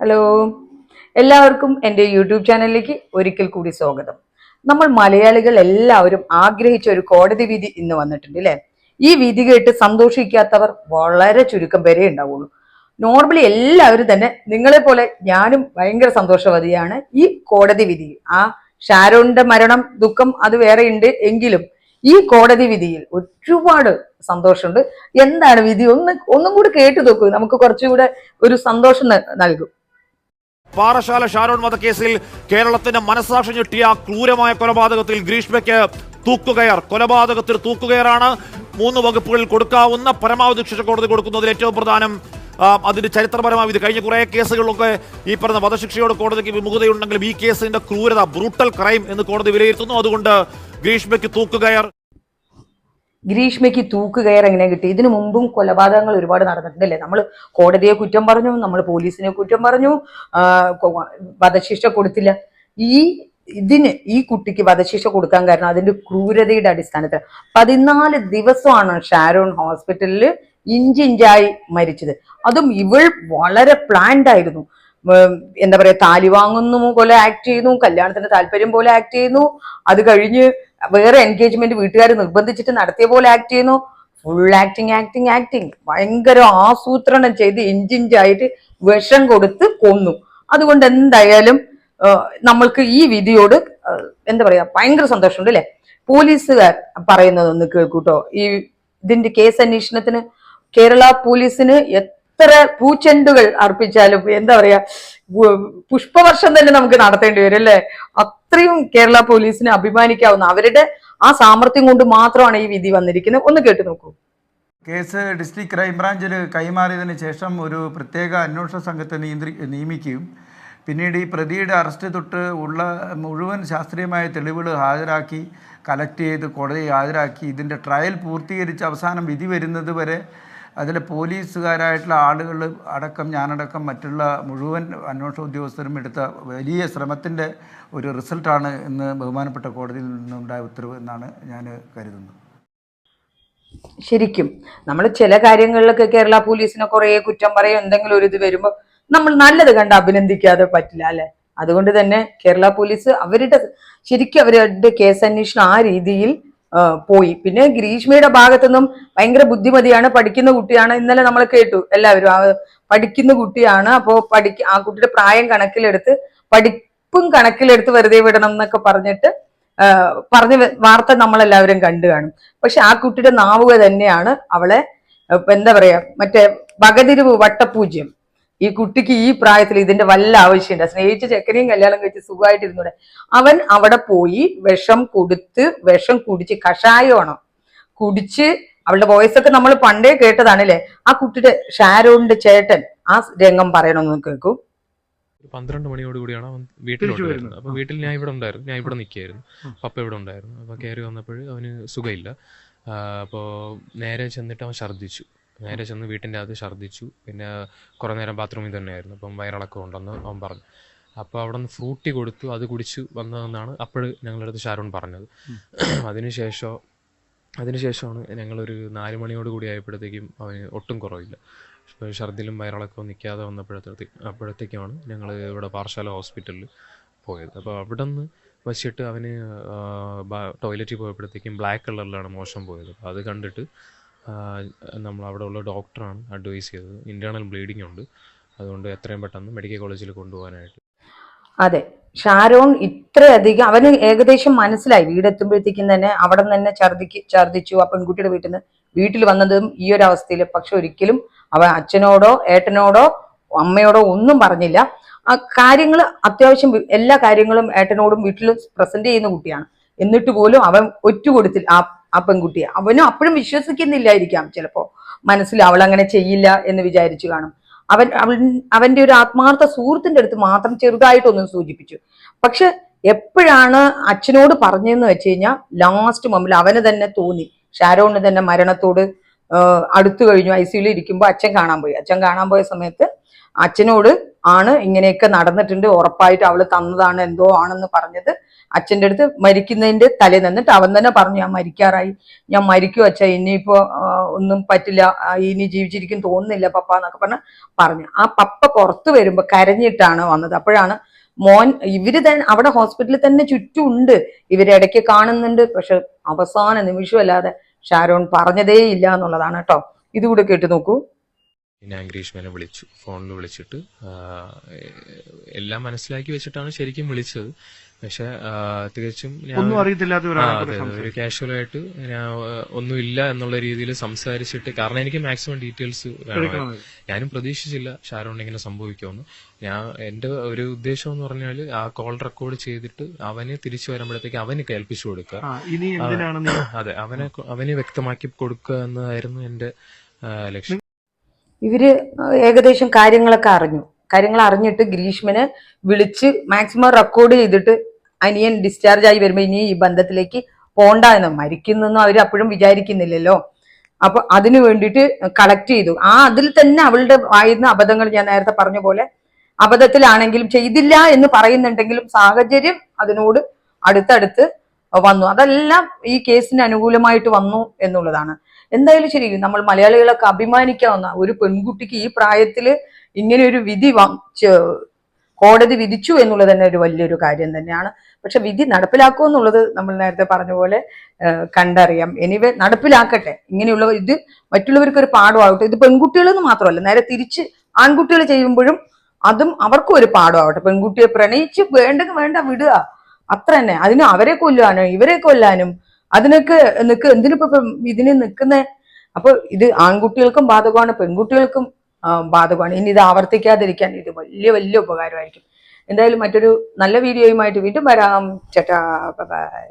Hello എല്ലാവർക്കും എന്റെ YouTube ചാനലിലേക്ക് ഒരിക്കൽ കൂടി സ്വാഗതം. നമ്മൾ മലയാളികൾ എല്ലാവരും ആഗ്രഹിച്ച ഒരു കോടതി വിധി ഇന്ന് വന്നിട്ടുണ്ട് അല്ലേ ഈ വിധി കേട്ട് സന്തോഷിക്കാത്തവർ വളരെ ചുരുക്കം പേരെ ഉണ്ടാവുള്ളൂ. നോർമലി എല്ലാവരും തന്നെ നിങ്ങളെ പോലെ ഞാനും ഭയങ്കര സന്തോഷവതിയാണ് ഈ കോടതി വിധി. ആ ഷാരോണിന്റെ മരണം ദുഃഖം അത് വേറെ ഉണ്ട് എങ്കിലും ഈ കോടതി വിധിയിൽ ഒരുപാട് സന്തോഷമുണ്ട്. എന്താണ് വിധി? ഒന്ന് ഒന്നും കൂടി കേട്ടു നോക്കൂ. നമുക്ക് കുറച്ചുകൂടെ ഒരു സന്തോഷം നൽകും. പാറശാല ഷാരോൺ വധക്കേസിൽ കേരളത്തിന്റെ മനസാക്ഷി ഞെട്ടിയ ക്രൂരമായ കൊലപാതകത്തിൽ ഗ്രീഷ്മയ്ക്ക് തൂക്കുകയർ. കൊലപാതകത്തിൽ തൂക്കുകയറാണ്. മൂന്ന് വകുപ്പുകളിൽ കൊടുക്കാവുന്ന പരമാവധി ശിക്ഷ കോടതി കൊടുക്കുന്നതിൽ ഏറ്റവും പ്രധാനം അതിന് ചരിത്രപരമായ ഇത് കഴിഞ്ഞ കുറേ കേസുകളിലൊക്കെ ഈ പറഞ്ഞ വധശിക്ഷയോട് കോടതിക്ക് വിമുഖതയുണ്ടെങ്കിലും ഈ കേസിന്റെ ക്രൂരത ബ്രൂട്ടൽ ക്രൈം എന്ന് കോടതി വിലയിരുത്തുന്നു. അതുകൊണ്ട് ഗ്രീഷ്മയ്ക്ക് തൂക്കുകയർ. ഗ്രീഷ്മയ്ക്ക് തൂക്കുകയർ എങ്ങനെ കിട്ടി ഇതിനു മുമ്പും കൊലപാതകങ്ങൾ ഒരുപാട് നടന്നിട്ടുണ്ടല്ലേ? നമ്മൾ കോടതിയെ കുറ്റം പറഞ്ഞു നമ്മൾ പോലീസിനെ കുറ്റം പറഞ്ഞു വധശിക്ഷ കൊടുത്തില്ല. ഈ ഇതിന് ഈ കുട്ടിക്ക് വധശിക്ഷ കൊടുക്കാൻ കാരണം അതിന്റെ ക്രൂരതയുടെ അടിസ്ഥാനത്തിൽ പതിനാല് ദിവസമാണ് ഷാരോൺ ഹോസ്പിറ്റലിൽ ഇഞ്ചിഞ്ചായി മരിച്ചത്. അതും ഇവൾ വളരെ പ്ലാൻഡ് ആയിരുന്നു. എന്താ പറയാ താലി വാങ്ങുന്നു പോലെ ആക്ട് ചെയ്യുന്നു കല്യാണത്തിന്റെ താല്പര്യം പോലെ ആക്ട് ചെയ്യുന്നു. അത് കഴിഞ്ഞ് വേറെ എൻഗേജ്മെന്റ് വീട്ടുകാർ നിർബന്ധിച്ചിട്ട് നടത്തിയ പോലെ ആക്ട് ചെയ്യുന്നു. ഫുൾ ആക്ടിങ് ആക്ടിങ് ആക്ടിങ് ഭയങ്കര ആസൂത്രണം ചെയ്ത് ഇഞ്ചിഞ്ചായിട്ട് വിഷം കൊടുത്ത് കൊന്നു. അതുകൊണ്ട് എന്തായാലും നമ്മൾക്ക് ഈ വിധിയോട് എന്താ പറയാ ഭയങ്കര സന്തോഷമുണ്ട് അല്ലെ? പോലീസുകാർ പറയുന്നത് ഒന്ന് കേൾക്കൂട്ടോ. ഈ ഇതിന്റെ കേസ് അന്വേഷണത്തിന് കേരള പോലീസിന് എത്ര പൂച്ചെണ്ടുകൾ അർപ്പിച്ചാലും എന്താ പറയാ പുഷ്പവർഷം തന്നെ നമുക്ക് നടത്തേണ്ടി വരും അല്ലേ? അത്രയും കേരള പോലീസിനെ അഭിമാനിക്കാവുന്ന അവരുടെ ആ സാമർഥ്യം കൊണ്ട് മാത്രമാണ് ഈ വിധി വന്നിരിക്കുന്നത്. ഒന്ന് കേട്ടു നോക്കൂ. കേസ് ഡിസ്ട്രിക്ട് ക്രൈംബ്രാഞ്ചിൽ കൈമാറിയതിന് ശേഷം ഒരു പ്രത്യേക അന്വേഷണ സംഘത്തെ നിയന്ത്രി നിയമിക്കുകയും പിന്നീട് ഈ പ്രതിയുടെ അറസ്റ്റ് തൊട്ട് ഉള്ള മുഴുവൻ ശാസ്ത്രീയമായ തെളിവുകൾ ഹാജരാക്കി കളക്ട് ചെയ്ത് കോടതി ഹാജരാക്കി ഇതിന്റെ ട്രയൽ പൂർത്തീകരിച്ച് അവസാനം വിധി വരുന്നത് വരെ അതിലെ പോലീസുകാരായിട്ടുള്ള ആളുകൾ അടക്കം ഞാനടക്കം മറ്റുള്ള മുഴുവൻ അന്വേഷണ ഉദ്യോഗസ്ഥരും എടുത്ത വലിയ ശ്രമത്തിന്റെ ഒരു റിസൾട്ടാണ് ഇന്ന് ബഹുമാനപ്പെട്ട കോടതിയിൽ നിന്നുണ്ടായ ഉത്തരവ് എന്നാണ് ഞാൻ കരുതുന്നത് ശരിക്കും നമ്മൾ ചില കാര്യങ്ങളിലൊക്കെ കേരള പോലീസിനെ കുറേ കുറ്റം പറയും എന്തെങ്കിലും ഒരു ഇത് വരുമ്പോൾ നമ്മൾ നല്ലത് കണ്ട് അഭിനന്ദിക്കാതെ പറ്റില്ല അല്ലെ? അതുകൊണ്ട് തന്നെ കേരള പോലീസ് അവരുടെ ശരിക്കും അവരുടെ കേസ് അന്വേഷണം ആ രീതിയിൽ പോയി. പിന്നെ ഗ്രീഷ്മയുടെ ഭാഗത്തുനിന്നും ഭയങ്കര ബുദ്ധിമതിയാണ്. പഠിക്കുന്ന കുട്ടിയാണ്. ഇന്നലെ നമ്മൾ കേട്ടു എല്ലാവരും. ആ പഠിക്കുന്ന കുട്ടിയാണ്. അപ്പോ പഠിക്ക ആ കുട്ടിയുടെ പ്രായം കണക്കിലെടുത്ത് പഠിപ്പും കണക്കിലെടുത്ത് വെറുതെ വിടണം എന്നൊക്കെ പറഞ്ഞിട്ട് പറഞ്ഞ വാർത്ത നമ്മളെല്ലാവരും കണ്ടു കാണും. പക്ഷെ ആ കുട്ടിയുടെ നാവുക തന്നെയാണ് അവളെ എന്താ പറയാ മറ്റേ വകതിരിവ് വട്ടപൂജ്യം. ഈ കുട്ടിക്ക് ഈ പ്രായത്തിൽ ഇതിന്റെ വല്ല ആവശ്യമില്ല. സ്നേഹിച്ച ചെക്കനെയും കല്യാണം കഴിച്ച് സുഖമായിട്ടിരുന്നൂടെ. അവൻ അവിടെ പോയി വിഷം കൊടുത്ത് വിഷം കുടിച്ച് കഷായമാണ് കുടിച്ച് അവളുടെ വോയിസ് ഒക്കെ നമ്മൾ പണ്ടേ കേട്ടതാണല്ലേ? ആ കുട്ടിയുടെ ഷാരോണിന്റെ ചേട്ടൻ ആ രംഗം പറയണമെന്ന് കേൾക്കൂ. പന്ത്രണ്ട് മണിയോട് കൂടിയാണ് അവൻ വീട്ടിലുണ്ടായിരുന്നത് അപ്പൊ വീട്ടിൽ ഞാൻ ഇവിടെ ഉണ്ടായിരുന്നു. ഞാൻ ഇവിടെ നിൽക്കുകയായിരുന്നു. പപ്പ ഇവിടെ ഉണ്ടായിരുന്നു. അപ്പൊ കയറി വന്നപ്പോൾ അവന് സുഖമില്ല. അപ്പോൾ നേരെ ചെന്നിട്ട് അവൻ ഛർദ്ദിച്ചു. നേരെ ചെന്ന് വീട്ടിന്റെ അകത്ത് ഛർദ്ദിച്ചു. പിന്നെ കുറേ നേരം ബാത്റൂമിൽ തന്നെയായിരുന്നു. അപ്പം വയറിളക്കം ഉണ്ടെന്ന് അവൻ പറഞ്ഞു. അപ്പോൾ അവിടെ നിന്ന് ഫ്രൂട്ടി കൊടുത്തു. അത് കുടിച്ചു വന്നതെന്നാണ് അപ്പോൾ ഞങ്ങളുടെ അടുത്ത് ഷാരൂൺ പറഞ്ഞത്. അതിനുശേഷം അതിനുശേഷമാണ് ഞങ്ങളൊരു നാല് മണിയോട് കൂടി ആയപ്പോഴത്തേക്കും അവന് ഒട്ടും കുറവില്ല. ഇപ്പോൾ ഛർദിലും വയറിളക്കവും നിൽക്കാതെ വന്നപ്പോഴത്തേക്ക് അപ്പോഴത്തേക്കുമാണ് ഞങ്ങൾ ഇവിടെ പാറശാല ഹോസ്പിറ്റലിൽ പോയത്. അപ്പോൾ അവിടെ നിന്ന് വച്ചിട്ട് അവന് ടോയ്ലറ്റിൽ പോയപ്പോഴത്തേക്കും ബ്ലാക്ക് കളറിലാണ് മോശം പോയത്. അപ്പോൾ അത് കണ്ടിട്ട് നമ്മൾ അവിടെയുള്ള ഡോക്ടറാണ് അഡ്വൈസ് ചെയ്തത്. ഇന്റേണൽ ബ്ലീഡിംഗ് ഉണ്ട്. അതുകൊണ്ട് എത്രയും പെട്ടെന്ന് മെഡിക്കൽ കോളേജിൽ കൊണ്ടുപോകാനായിട്ട്. അതെ. ഷാരോൺ ഇത്രയധികം അവന് ഏകദേശം മനസ്സിലായി. വീടെത്തുമ്പോഴത്തേക്കും തന്നെ അവിടെ നിന്ന് തന്നെ ഛർദിക്ക് ഛർദിച്ചു. ആ പെൺകുട്ടിയുടെ വീട്ടിൽ നിന്ന് വീട്ടിൽ വന്നതും ഈ ഒരു അവസ്ഥയിൽ. പക്ഷെ ഒരിക്കലും അവൻ അച്ഛനോടോ ഏട്ടനോടോ അമ്മയോടോ ഒന്നും പറഞ്ഞില്ല. ആ കാര്യങ്ങൾ അത്യാവശ്യം എല്ലാ കാര്യങ്ങളും ഏട്ടനോടും വീട്ടിൽ പ്രസന്റ് ചെയ്യുന്ന കുട്ടിയാണ്. എന്നിട്ട് പോലും അവൻ ഒറ്റ കൊടുത്തില്ല ആ ആ പെൺകുട്ടിയെ. അവനും അപ്പോഴും വിശ്വസിക്കുന്നില്ലായിരിക്കാം. ചിലപ്പോ മനസ്സിൽ അവൾ അങ്ങനെ ചെയ്യില്ല എന്ന് വിചാരിച്ചു കാണും. അവൻ അവൻ അവന്റെ ഒരു ആത്മാർത്ഥ സുഹൃത്തിന്റെ അടുത്ത് മാത്രം ചെറുതായിട്ടൊന്നും സൂചിപ്പിച്ചു. പക്ഷെ എപ്പോഴാണ് അച്ഛനോട് പറഞ്ഞതെന്ന് വെച്ച് കഴിഞ്ഞാൽ ലാസ്റ്റ് മമ്മിൽ അവന് തന്നെ തോന്നി. ഷാരോണിന് തന്നെ മരണത്തോട് അടുത്തു കഴിഞ്ഞു. ഐ സിയുയിൽ ഇരിക്കുമ്പോൾ അച്ഛൻ കാണാൻ പോയി. അച്ഛൻ കാണാൻ പോയ സമയത്ത് അച്ഛനോട് ആണ് ഇങ്ങനെയൊക്കെ നടന്നിട്ടുണ്ട്. ഉറപ്പായിട്ട് അവൾ തന്നതാണ് എന്തോ ആണെന്ന് പറഞ്ഞത്. അച്ഛന്റെ അടുത്ത് മരിക്കുന്നതിന്റെ തലേ നിന്നിട്ട് അവൻ തന്നെ പറഞ്ഞു ഞാൻ മരിക്കാറായി. ഞാൻ മരിക്കും അച്ഛ. ഇനിയിപ്പോ ഒന്നും പറ്റില്ല. ഇനി ജീവിച്ചിരിക്കും തോന്നുന്നില്ല പപ്പ എന്നൊക്കെ പറഞ്ഞ് പറഞ്ഞു. ആ പപ്പ പുറത്തു വരുമ്പോ കരഞ്ഞിട്ടാണ് വന്നത്. അപ്പോഴാണ് മോൻ ഇവർ തന്നെ അവിടെ ഹോസ്പിറ്റലിൽ തന്നെ ചുറ്റുമുണ്ട്. ഇവരിടയ്ക്ക് കാണുന്നുണ്ട്. പക്ഷെ അവസാന നിമിഷമല്ലാതെ ഷാരോൺ പറഞ്ഞതേ ഇല്ല എന്നുള്ളതാണ് കേട്ടോ. ഇതുകൂടെ കേട്ട് നോക്കൂ. ഞാൻ മേനെ വിളിച്ചു ഫോണിൽ വിളിച്ചിട്ട് എല്ലാം മനസ്സിലാക്കി വെച്ചിട്ടാണ് ശരിക്കും വിളിച്ചത്. പക്ഷെ തികച്ചും ഞാൻ. ഒരു കാഷ്വൽ കാഷ്വലായിട്ട് ഞാൻ ഒന്നുമില്ല എന്നുള്ള രീതിയിൽ സംസാരിച്ചിട്ട് കാരണം എനിക്ക് മാക്സിമം ഡീറ്റെയിൽസ് വേണം. ഞാനും പ്രതീക്ഷിച്ചില്ല ഷാരോൺ ഇങ്ങനെ സംഭവിക്കുമെന്ന്. ഞാൻ എന്റെ ഒരു ഉദ്ദേശം എന്ന് പറഞ്ഞാൽ ആ കോൾ റെക്കോർഡ് ചെയ്തിട്ട് അവന് തിരിച്ചു വരുമ്പോഴത്തേക്ക് അവന് കേൾപ്പിച്ചു കൊടുക്കുക. അതെ അവനെ അവന് വ്യക്തമാക്കി കൊടുക്കുക എന്നതായിരുന്നു എന്റെ ലക്ഷ്യം. ഇവർ ഏകദേശം കാര്യങ്ങളൊക്കെ അറിഞ്ഞു. കാര്യങ്ങൾ അറിഞ്ഞിട്ട് ഗ്രീഷ്മനെ വിളിച്ച് മാക്സിമം റെക്കോർഡ് ചെയ്തിട്ട് അനിയൻ ഡിസ്ചാർജ് ആയി വരുമ്പോൾ ഇനി ഈ ബന്ധത്തിലേക്ക് പോണ്ട എന്ന് മരിക്കുന്നെന്നും അവർ അപ്പോഴും വിചാരിക്കുന്നില്ലല്ലോ. അപ്പൊ അതിനു വേണ്ടിയിട്ട് കളക്ട് ചെയ്തു. ആ അതിൽ തന്നെ അവളുടെ വായിരുന്ന അബദ്ധങ്ങൾ ഞാൻ നേരത്തെ പറഞ്ഞ പോലെ അബദ്ധത്തിലാണെങ്കിലും ചെയ്തില്ല എന്ന് പറയുന്നുണ്ടെങ്കിലും സാഹചര്യം അതിനോട് അടുത്തടുത്ത് വന്നു. അതെല്ലാം ഈ കേസിന് അനുകൂലമായിട്ട് വന്നു എന്നുള്ളതാണ്. എന്തായാലും ശരി നമ്മൾ മലയാളികളൊക്കെ അഭിമാനിക്കാവുന്ന ഒരു പെൺകുട്ടിക്ക് ഈ പ്രായത്തിൽ ഇങ്ങനെ ഒരു വിധി കോടതി വിധിച്ചു എന്നുള്ളത് തന്നെ ഒരു വലിയൊരു കാര്യം തന്നെയാണ്. പക്ഷെ വിധി നടപ്പിലാക്കുക എന്നുള്ളത് നമ്മൾ നേരത്തെ പറഞ്ഞ പോലെ കണ്ടറിയാം. എനിവേ നടപ്പിലാക്കട്ടെ. ഇങ്ങനെയുള്ള ഇത് മറ്റുള്ളവർക്ക് ഒരു പാഠമാവട്ടെ. ഇത് പെൺകുട്ടികളെന്ന് മാത്രമല്ല നേരെ തിരിച്ച് ആൺകുട്ടികൾ ചെയ്യുമ്പോഴും അതും അവർക്കും ഒരു പാഠമാവട്ടെ. പെൺകുട്ടിയെ പ്രണയിച്ച് വേണ്ടെങ്കിൽ വേണ്ട വിടുക. അത്ര തന്നെ അതിന് അവരെ കൊല്ലാനും ഇവരെ കൊല്ലാനും അതിനൊക്കെ നിക്ക് എന്തിനിപ്പോ ഇതിന് നിൽക്കുന്ന? അപ്പൊ ഇത് ആൺകുട്ടികൾക്കും ബാധകമാണ് പെൺകുട്ടികൾക്കും ബാധകമാണ്. ഇനി ഇത് ആവർത്തിക്കാതിരിക്കാൻ ഇത് വലിയ വലിയ ഉപകാരമായിരിക്കും. എന്തായാലും മറ്റൊരു നല്ല വീഡിയോയുമായിട്ട് വീണ്ടും വരാം. ചേട്ടാ ബൈ.